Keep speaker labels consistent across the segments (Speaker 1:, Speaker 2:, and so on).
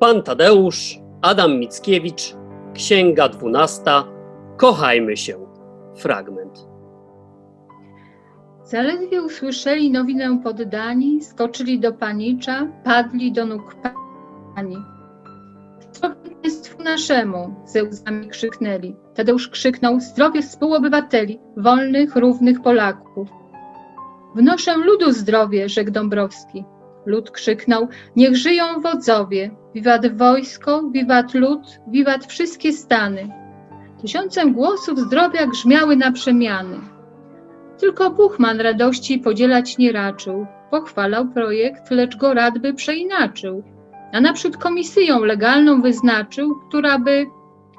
Speaker 1: Pan Tadeusz, Adam Mickiewicz, Księga dwunasta, Kochajmy się. Fragment.
Speaker 2: Zaledwie usłyszeli nowinę poddani, skoczyli do panicza, padli do nóg pani. Zdrowie państwu naszemu, ze łzami krzyknęli. Tadeusz krzyknął, zdrowie współobywateli, wolnych, równych Polaków. Wnoszę ludu zdrowie, rzekł Dąbrowski. Lud krzyknął, niech żyją wodzowie, wiwat wojsko, wiwat lud, wiwat wszystkie stany. Tysiącem głosów zdrowia grzmiały na przemiany. Tylko Buchman radości podzielać nie raczył. Pochwalał projekt, lecz go rad by przeinaczył. A naprzód komisyją legalną wyznaczył, która by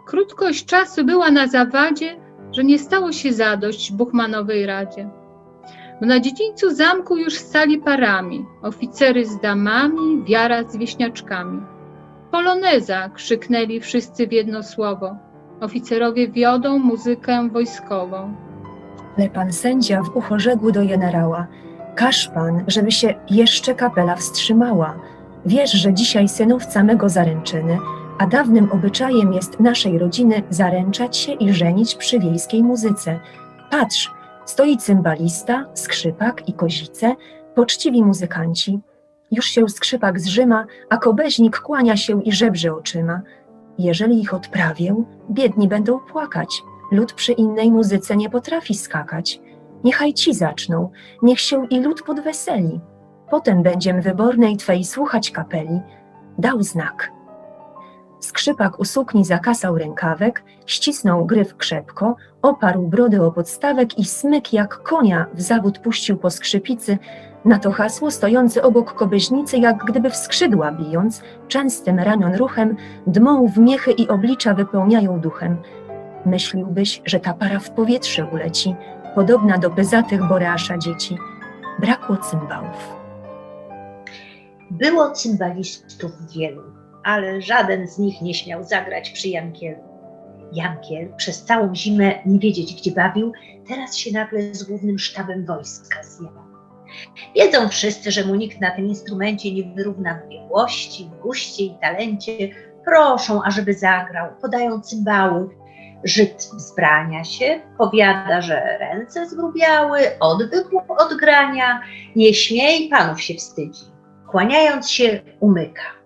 Speaker 2: krótkość czasu była na zawadzie, że nie stało się zadość Buchmanowej radzie. Bo na dziedzińcu zamku już stali parami, oficery z damami, wiara z wieśniaczkami. Poloneza krzyknęli wszyscy w jedno słowo. Oficerowie wiodą muzykę wojskową.
Speaker 3: Ale pan sędzia w ucho rzekł do generała: Każ pan, żeby się jeszcze kapela wstrzymała. Wiesz, że dzisiaj synówca mego zaręczyny, a dawnym obyczajem jest naszej rodziny zaręczać się i żenić przy wiejskiej muzyce. Patrz, stoi cymbalista, skrzypak i kozice, poczciwi muzykanci. Już się skrzypak zrzyma, a kobeźnik kłania się i żebrze oczyma. Jeżeli ich odprawię, biedni będą płakać. Lud przy innej muzyce nie potrafi skakać. Niechaj ci zaczną, niech się i lud podweseli. Potem będziem wybornej twej słuchać kapeli. Dał znak. Skrzypak u sukni zakasał rękawek, ścisnął gryf krzepko, oparł brody o podstawek i smyk jak konia w zawód puścił po skrzypicy, na to hasło stojący obok kobyźnicy, jak gdyby w skrzydła bijąc, częstym ramion ruchem, dmą w miechy i oblicza wypełniają duchem. Myśliłbyś, że ta para w powietrze uleci, podobna do pyzatych Boreasza dzieci. Brakło cymbałów.
Speaker 4: Było cymbalistów wielu, ale żaden z nich nie śmiał zagrać przy Jankielu. Jankiel przez całą zimę nie wiedzieć, gdzie bawił, teraz się nagle z głównym sztabem wojska zjadł. Wiedzą wszyscy, że mu nikt na tym instrumencie nie wyrówna w biegłości, w guście i talencie. Proszą, ażeby zagrał, podają cymbały. Żyd wzbrania się, powiada, że ręce zgrubiały, odwyk od grania, nie śmie i panów się wstydzi. Kłaniając się, umyka.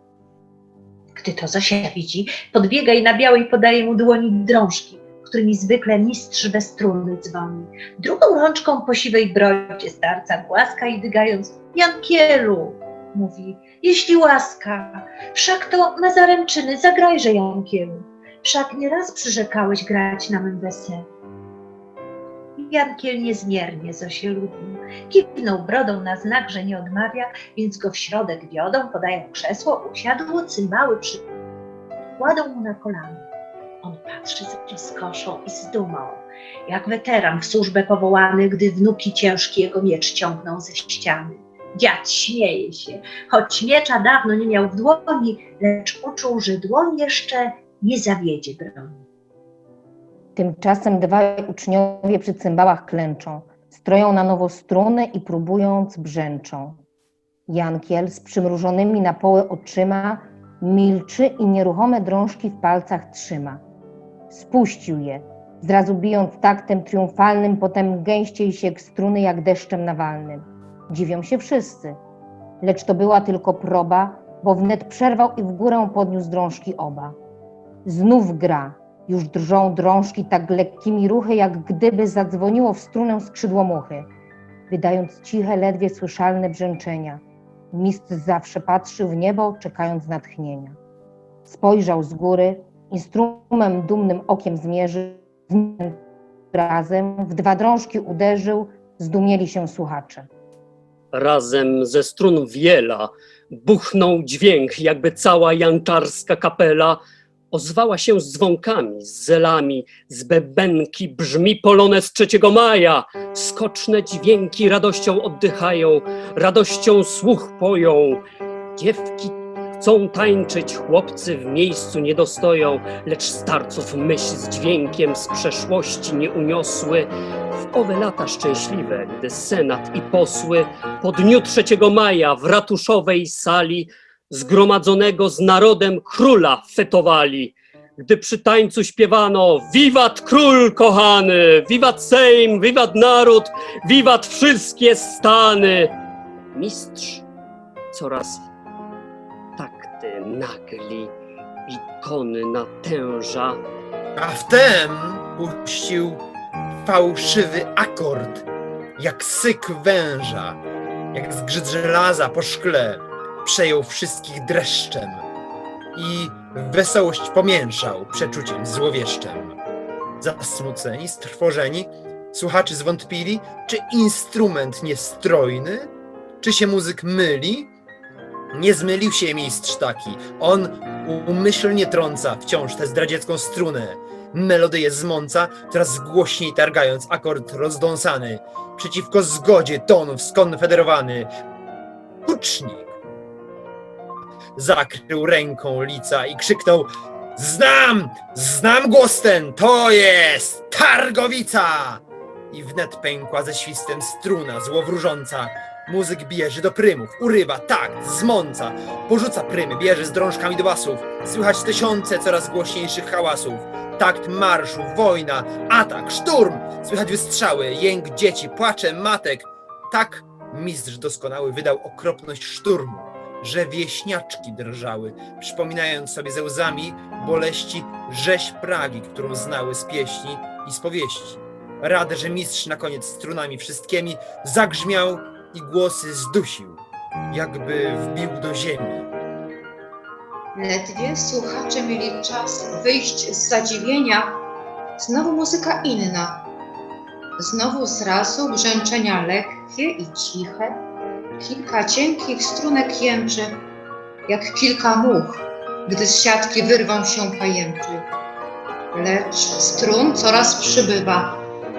Speaker 4: Gdy to Zosia widzi, podbiega i na białej podaje mu dłoni drążki, którymi zwykle mistrz bez struny dzwoni. Drugą rączką po siwej brodzie starca głaska i dygając Jankielu, mówi, jeśli łaska, wszak to na zaręczyny zagrajże Jankielu, wszak nieraz przyrzekałeś grać na mym weselu. Jankiel niezmiernie Zosię lubił. Kiwnął brodą na znak, że nie odmawia, więc go w środek wiodą, podają krzesło, usiadło, cymbały przy... Kładą mu na kolana. On patrzy z rozkoszą i z dumą, jak weteran w służbę powołany, gdy wnuki ciężki jego miecz ciągną ze ściany. Dziad śmieje się, choć miecza dawno nie miał w dłoni, lecz uczuł, że dłoń jeszcze nie zawiedzie broni.
Speaker 5: Tymczasem dwaj uczniowie przy cymbałach klęczą, stroją na nowo struny i próbując brzęczą. Jankiel z przymrużonymi na poły oczyma milczy i nieruchome drążki w palcach trzyma. Spuścił je, zrazu bijąc taktem triumfalnym, potem gęściej się struny jak deszczem nawalnym. Dziwią się wszyscy, lecz to była tylko proba, bo wnet przerwał i w górę podniósł drążki oba. Znów gra, już drżą drążki tak lekkimi ruchy, jak gdyby zadzwoniło w strunę skrzydło muchy, wydając ciche, ledwie słyszalne brzęczenia. Mistrz zawsze patrzył w niebo, czekając natchnienia. Spojrzał z góry, instrument dumnym okiem zmierzył, razem w dwa drążki uderzył, zdumieli się słuchacze.
Speaker 1: Razem ze strun wiela buchnął dźwięk, jakby cała janczarska kapela ozwała się z dzwonkami, z zelami, z bebenki brzmi polonez 3 maja. Skoczne dźwięki radością oddychają, radością słuch poją. Dziewki chcą tańczyć, chłopcy w miejscu nie dostoją, lecz starców myśl z dźwiękiem z przeszłości nie uniosły. W owe lata szczęśliwe, gdy senat i posły po dniu 3 maja w ratuszowej sali zgromadzonego z narodem króla fetowali. Gdy przy tańcu śpiewano Wiwat król kochany, wiwat Sejm, wiwat naród, wiwat wszystkie stany. Mistrz coraz takty nagli i tony natęża.
Speaker 6: A wtem puścił fałszywy akord, jak syk węża, jak zgrzyt żelaza po szkle, przejął wszystkich dreszczem i wesołość pomięszał przeczuciem złowieszczem. Zasmuceni, strwożeni, słuchacze zwątpili, czy instrument niestrojny, czy się muzyk myli? Nie zmylił się mistrz taki, on umyślnie trąca wciąż tę zdradziecką strunę. Melodyję zmąca, coraz głośniej targając akord rozdąsany. Przeciwko zgodzie tonów skonfederowany. Hucznik zakrył ręką lica i krzyknął Znam! Znam głos ten! To jest Targowica! I wnet pękła ze świstem struna złowróżąca. Muzyk bierze do prymów, urywa, takt, zmąca, porzuca prymy, bierze z drążkami do basów. Słychać tysiące coraz głośniejszych hałasów. Takt marszu, wojna, atak, szturm! Słychać wystrzały, jęk dzieci, płacze matek. Tak mistrz doskonały wydał okropność szturmu, że wieśniaczki drżały, przypominając sobie ze łzami boleści rzeź Pragi, którą znały z pieśni i z powieści. Radę, że mistrz na koniec strunami wszystkimi zagrzmiał i głosy zdusił, jakby wbił do ziemi.
Speaker 7: Ledwie słuchacze mieli czas wyjść z zadziwienia, znowu muzyka inna. Znowu z razu brzęczenia lekkie i ciche, kilka cienkich strunek jęczy, jak kilka much, gdy z siatki wyrwą się pajęczy. Lecz strun coraz przybywa,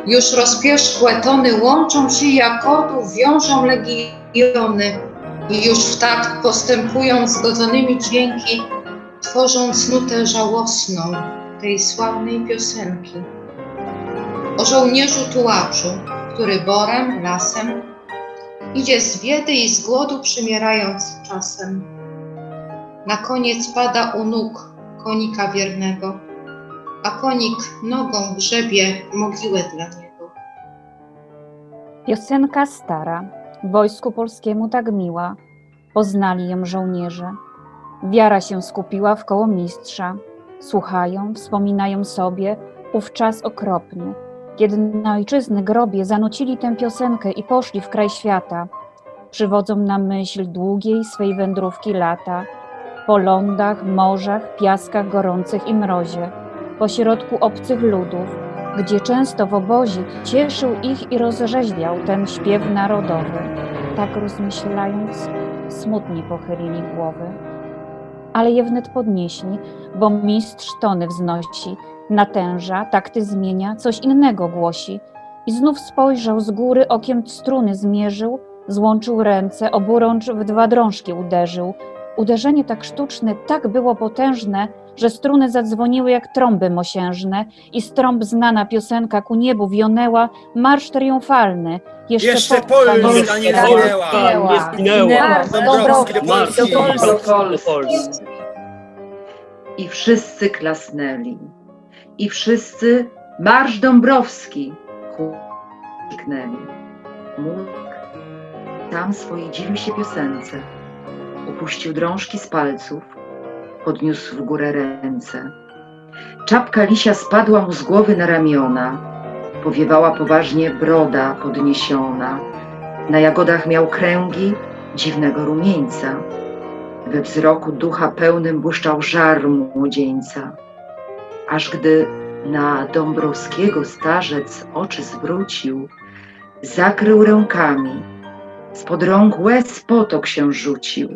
Speaker 7: już rozpierzchłe tony łączą się i akordów wiążą legiony i już w takt postępują zgodzonymi dźwięki, tworząc nutę żałosną tej sławnej piosenki. O żołnierzu tułaczu, który borem, lasem idzie z biedy i z głodu przymierając czasem. Na koniec pada u nóg konika wiernego, a konik nogą grzebie mogiłę dla niego.
Speaker 8: Piosenka stara, wojsku polskiemu tak miła, poznali ją żołnierze. Wiara się skupiła w koło mistrza. Słuchają, wspominają sobie ów czas okropny, kiedy na ojczyzny grobie zanucili tę piosenkę i poszli w kraj świata. Przywodzą na myśl długiej swej wędrówki lata, po lądach, morzach, piaskach gorących i mrozie, pośrodku obcych ludów, gdzie często w obozie cieszył ich i rozrzeźwiał ten śpiew narodowy. Tak rozmyślając, smutnie pochylili głowy. Ale je wnet podnieśli, bo mistrz tony wznosi, natęża, takty zmienia, coś innego głosi. I znów spojrzał z góry, okiem struny zmierzył, złączył ręce, oburącz w dwa drążki uderzył. Uderzenie tak sztuczne, tak było potężne, że struny zadzwoniły jak trąby mosiężne i z trąb znana piosenka ku niebu wionęła marsz triumfalny. Jeszcze,
Speaker 6: Jeszcze
Speaker 8: Polska
Speaker 6: Polska nie zginęła.
Speaker 1: nie zginęła.
Speaker 8: Marsz
Speaker 6: Dąbrowski
Speaker 1: do Polski.
Speaker 9: I wszyscy klasnęli. I wszyscy marsz Dąbrowski huknęli. Muzyk tam swojej dziwił się piosence. Upuścił drążki z palców, podniósł w górę ręce. Czapka lisia spadła mu z głowy na ramiona. Powiewała poważnie broda podniesiona. Na jagodach miał kręgi dziwnego rumieńca. We wzroku ducha pełnym błyszczał żar młodzieńca. Aż gdy na Dąbrowskiego starzec oczy zwrócił, zakrył rękami, spod rąk łez potok się rzucił.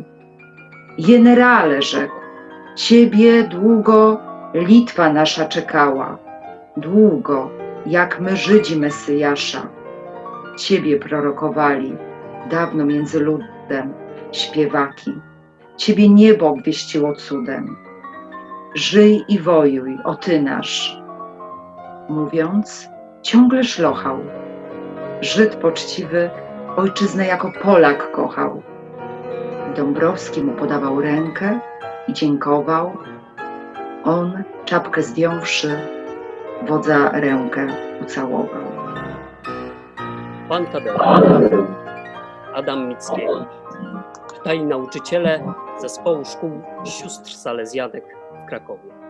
Speaker 9: Generale, rzekł, ciebie długo Litwa nasza czekała, długo, jak my Żydzi Mesjasza. Ciebie prorokowali, dawno między ludem, śpiewaki. Ciebie niebo obwieściło cudem. Żyj i wojuj, o ty nasz. Mówiąc, ciągle szlochał. Żyd poczciwy ojczyznę jako Polak kochał. Dąbrowski mu podawał rękę i dziękował. On, czapkę zdjąwszy, wodza rękę ucałował.
Speaker 1: Pan Tadeusz, Adam Mickiewicz, tutaj nauczyciele zespołu szkół sióstr salezjanek w Krakowie.